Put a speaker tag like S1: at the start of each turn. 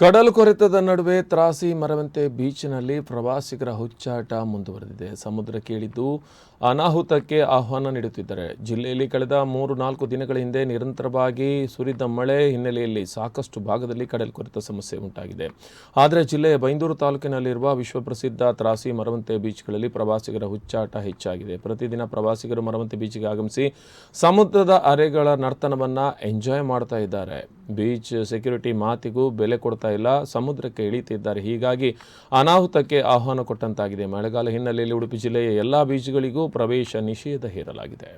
S1: ಕಡಲು ಕೊರೆತದ ನಡುವೆ ತ್ರಾಸಿ ಮರವಂತೆ ಬೀಚ್ನಲ್ಲಿ ಪ್ರವಾಸಿಗರ ಹುಚ್ಚಾಟ ಮುಂದುವರೆದಿದೆ. ಸಮುದ್ರ ಕೇಳಿದ್ದು ಅನಾಹುತಕ್ಕೆ ಆಹ್ವಾನ ನೀಡುತ್ತಿದ್ದಾರೆ. ಜಿಲ್ಲೆಯಲ್ಲಿ ಕಳೆದ ಮೂರು ನಾಲ್ಕು ದಿನಗಳ ಹಿಂದೆ ನಿರಂತರವಾಗಿ ಸುರಿದ ಮಳೆ ಹಿನ್ನೆಲೆಯಲ್ಲಿ ಸಾಕಷ್ಟು ಭಾಗದಲ್ಲಿ ಕಡಲು ಕೊರೆತ ಸಮಸ್ಯೆ ಉಂಟಾಗಿದೆ. ಆದರೆ ಜಿಲ್ಲೆಯ ಬೈಂದೂರು ತಾಲೂಕಿನಲ್ಲಿರುವ ವಿಶ್ವಪ್ರಸಿದ್ಧ ತ್ರಾಸಿ ಮರವಂತೆ ಬೀಚ್ಗಳಲ್ಲಿ ಪ್ರವಾಸಿಗರ ಹುಚ್ಚಾಟ ಹೆಚ್ಚಾಗಿದೆ. ಪ್ರತಿದಿನ ಪ್ರವಾಸಿಗರು ಮರವಂತೆ ಬೀಚ್ಗೆ ಆಗಮಿಸಿ ಸಮುದ್ರದ ಅರೆಗಳ ನರ್ತನವನ್ನು ಎಂಜಾಯ್ ಮಾಡ್ತಾ ಇದ್ದಾರೆ. ಬೀಚ್ ಸೆಕ್ಯೂರಿಟಿ ಮಾತಿಗೂ ಬೆಲೆ ಕೊಡ್ತಾ ಇಲ್ಲ, ಸಮುದ್ರಕ್ಕೆ ಇಳಿತಿದ್ದಾರೆ. ಹೀಗಾಗಿ ಅನಾಹುತಕ್ಕೆ ಆಹ್ವಾನ ಕೊಟ್ಟಂತಾಗಿದೆ. ಮಳೆಗಾಲ ಹಿನ್ನೆಲೆಯಲ್ಲಿ ಉಡುಪಿ ಜಿಲ್ಲೆಯ ಎಲ್ಲ ಬೀಚ್ಗಳಿಗೂ ಪ್ರವೇಶ ನಿಷೇಧ ಹೇರಲಾಗಿದೆ.